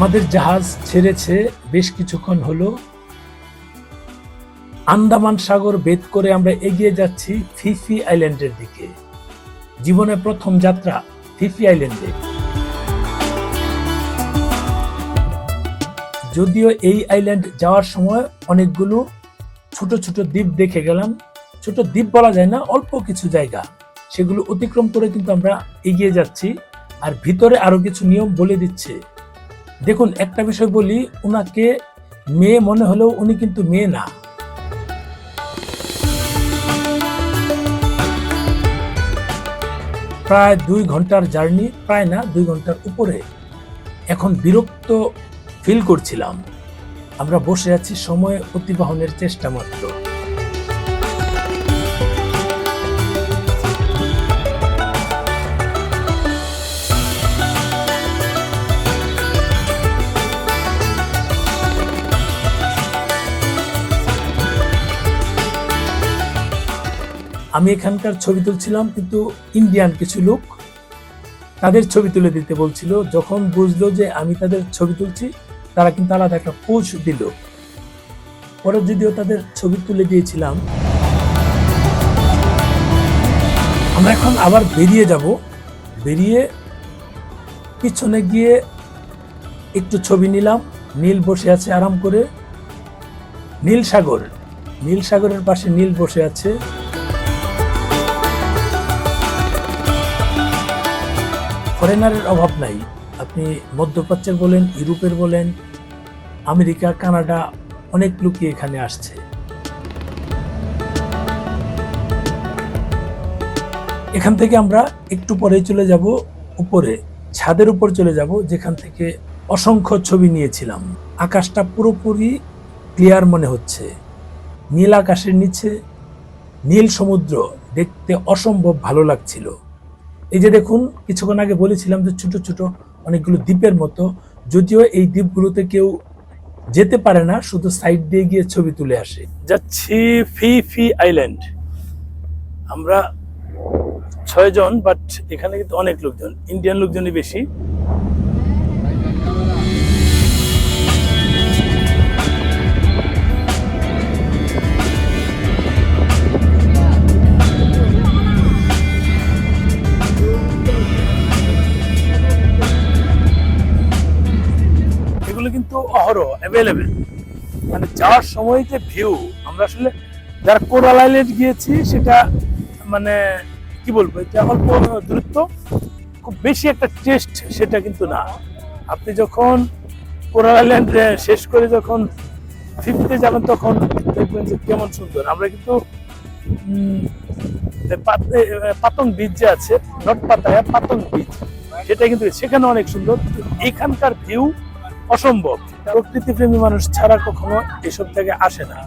আমাদের জাহাজ ছেড়েছে বেশ কিছুক্ষণ হলো। আন্দামান সাগর বেদ করে আমরা এগিয়ে যাচ্ছি ফিফি আইল্যান্ডের দিকে। জীবনের প্রথম যাত্রা ফিফি আইল্যান্ডে। যদিও এই আইল্যান্ড যাওয়ার সময় অনেকগুলো ছোট ছোট দ্বীপ দেখে গেলাম। ছোট দ্বীপ বলা যায় না, অল্প কিছু জায়গা। সেগুলো অতিক্রম করে কিন্তু আমরা এগিয়ে যাচ্ছি। আর ভিতরে আরও কিছু নিয়ম বলে দিচ্ছে। দেখুন, একটা বিষয় বলি ওনাকে মেয়ে মনে হলেও উনি কিন্তু মেয়ে না। প্রায় দুই ঘণ্টার জার্নি, প্রায় না, দুই ঘণ্টার উপরে এখন বিরক্ত ফিল করছিলাম। আমরা বসে আছি সময় অতিবাহনের চেষ্টা মাত্র। আমি এখানকার ছবি তুলছিলাম, কিন্তু ইন্ডিয়ান কিছু লোক তাদের ছবি তুলে দিতে বলছিল। যখন বুঝলো যে আমি তাদের ছবি তুলছি, তারা কিন্তু আলাদা একটা পোজ দিল। পরে যদিও তাদের ছবি তুলে দিয়েছিলাম। আমরা এখন আবার বেরিয়ে যাব। বেরিয়ে পিছনে গিয়ে একটু ছবি নিলাম। নীল বসে আছে আরাম করে। নীল সাগর। নীল সাগরের পাশে নীল বসে আছে। ফরেনারের অভাব নাই। আপনি মধ্যপ্রাচ্যের বলেন, ইউরোপের বলেন, আমেরিকা, কানাডা, অনেক লোকই এখানে আসছে। এখান থেকে আমরা একটু পরে চলে যাব, উপরে, ছাদের উপর চলে যাব, যেখান থেকে অসংখ্য ছবি নিয়েছিলাম। আকাশটা পুরোপুরি ক্লিয়ার মনে হচ্ছে। নীল আকাশের নিচে নীল সমুদ্র দেখতে অসম্ভব ভালো লাগছিল। এই যে দেখুন, কিছুক্ষণ আগে বলেছিলাম যে ছোট ছোট অনেকগুলো দ্বীপের মতো, যদিও এই দ্বীপগুলোতে কেউ যেতে পারে না, শুধু সাইড দিয়ে গিয়ে ছবি তুলে আসে। যাচ্ছি ফি ফি আইল্যান্ড। আমরা ছয়জন বাট এখানে কিন্তু অনেক লোকজন, ইন্ডিয়ান লোকজনই বেশি। কিন্তু অহরহ অ্যাভেলেবেল মানে যাওয়ার সময় যে ভিউ আমরা আসলে যারা কোরাল আইল্যান্ড গিয়েছি সেটা মানে কি বলব এটা অল্প দূরত্ব খুব বেশি একটা টেস্ট সেটা কিন্তু না। আপনি যখন কোরাল আইল্যান্ড শেষ করে যখন ফিফতে যাবেন তখন দেখবেন যে কেমন সুন্দর। আমরা কিন্তু উম, এ পাত- এ, এ, পাতং বীচ যে আছে নট পাতায়া পাতং বীচ সেটা কিন্তু সেখানে অনেক সুন্দর। এখানকার ভিউ অসম্ভব। প্রকৃতিপ্রেমী মানুষ ছাড়া কখনো এসব থেকে আসে না।